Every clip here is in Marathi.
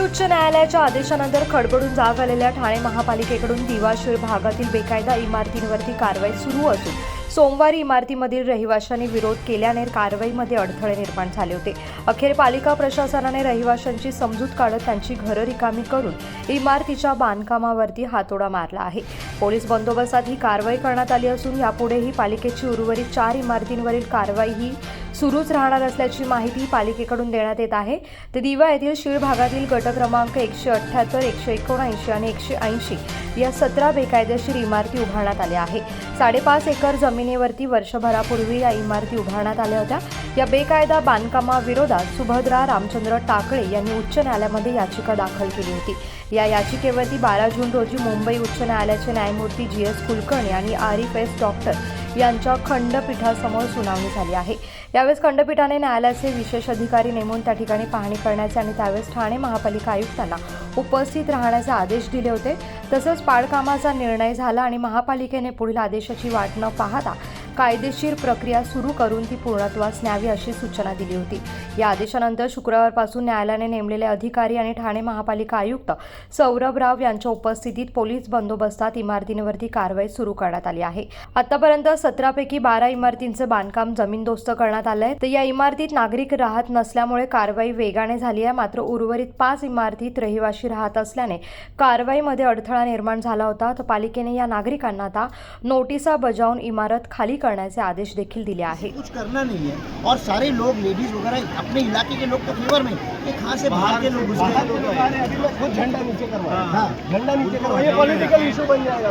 उच्च न्यायालयाच्या आदेशानंतर खडबडून जाग आलेल्या ठाणे महापालिकेकडून दिवाशीर भागातील बेकायदा इमारतींवरती कारवाई सुरू असून सोमवारी इमारतीमधील रहिवाशांनी विरोध केल्याने कारवाईमध्ये अडथळे निर्माण झाले होते. अखेर पालिका प्रशासनाने रहिवाशांची समजूत काढत त्यांची घरं रिकामी करून इमारतीच्या बांधकामावरती हातोडा मारला आहे. पोलीस बंदोबस्तात ही कारवाई करण्यात आली असून यापुढेही पालिकेची उर्वरित चार इमारतींवरील कारवाई ही सुरूच राहणार असल्याची माहिती पालिकेकडून देण्यात येत आहे. तर दिवा येथील शीळ भागातील गट क्रमांक एकशे अठ्ठ्याहत्तर एकशे एकोणऐंशी आणि एकशे ऐंशी या सतरा बेकायदेशीर इमारती उभारण्यात आल्या आहे साडेपाच एकर जमिनीवरती वर्षभरापूर्वी या इमारती उभारण्यात आल्या होत्या. या बेकायदा बांधकामाविरोधात सुभद्रा रामचंद्र टाकळे यांनी उच्च न्यायालयामध्ये याचिका दाखल केली होती. या याचिकेवरती बारा जून रोजी मुंबई उच्च न्यायालयाचे न्यायमूर्ती जी एस कुलकर्णी आणि आरिफ एस डॉक्टर यांच्या खंडपीठासमोर सुनावणी झाली आहे. यावेळेस खंडपीठाने न्यायालयाचे विशेष अधिकारी नेमून त्या ठिकाणी पाहणी करण्याचे आणि त्यावेळेस ठाणे महापालिका आयुक्तांना उपस्थित राहण्याचे आदेश दिले होते. तसंच पाडकामाचा निर्णय झाला आणि महापालिकेने पुढील आदेशाची वाट न पाहता कायदेशीर प्रक्रिया सुरू करून ती पूर्णत्वास न्यावी अशी सूचना दिली होती. या आदेशानंतर शुक्रवारपासून न्यायालयाने नेमलेले अधिकारी आणि ठाणे महापालिका आयुक्त सौरभ राव यांच्या उपस्थितीत पोलीस बंदोबस्तात इमारतींवरती कारवाई सुरू करण्यात आली आहे. आतापर्यंत सतरापैकी बारा इमारतींचं बांधकाम जमीनदोस्त करण्यात आलं आहे तर या इमारतीत नागरिक राहत नसल्यामुळे कारवाई वेगाने झाली आहे. मात्र उर्वरित पाच इमारतीत रहिवाशी राहत असल्याने कारवाईमध्ये अडथळा निर्माण झाला होता. तर पालिकेने या नागरिकांना आता नोटिसा बजावून इमारत खाली करण्याचे आदेश देखील दिले आहेत. कुछ करना नहीं है। और सारे लोग लेडीज़ वगैरह अपने इलाके के लोग तो फेवर में ये कहाँ से बाहर के लोग घुस बाहर गए के लोग आए, अभी लोग खुद झंडा नीचे करवाए। हाँ। झंडा नीचे करवाए। ये पॉलिटिकल इशू बन जाएगा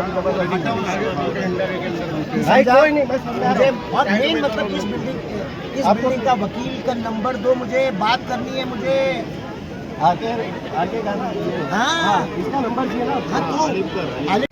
भाई कोई नहीं मैं समझा रहा हूँ। और मेन मतलब इस बिल्डिंग इस बिल्डिंग का वकील का नंबर दो मुझे बात करनी है मुझे। आगे आगे गाना हाँ। इसका नंबर चाहिए ना? हाँ तो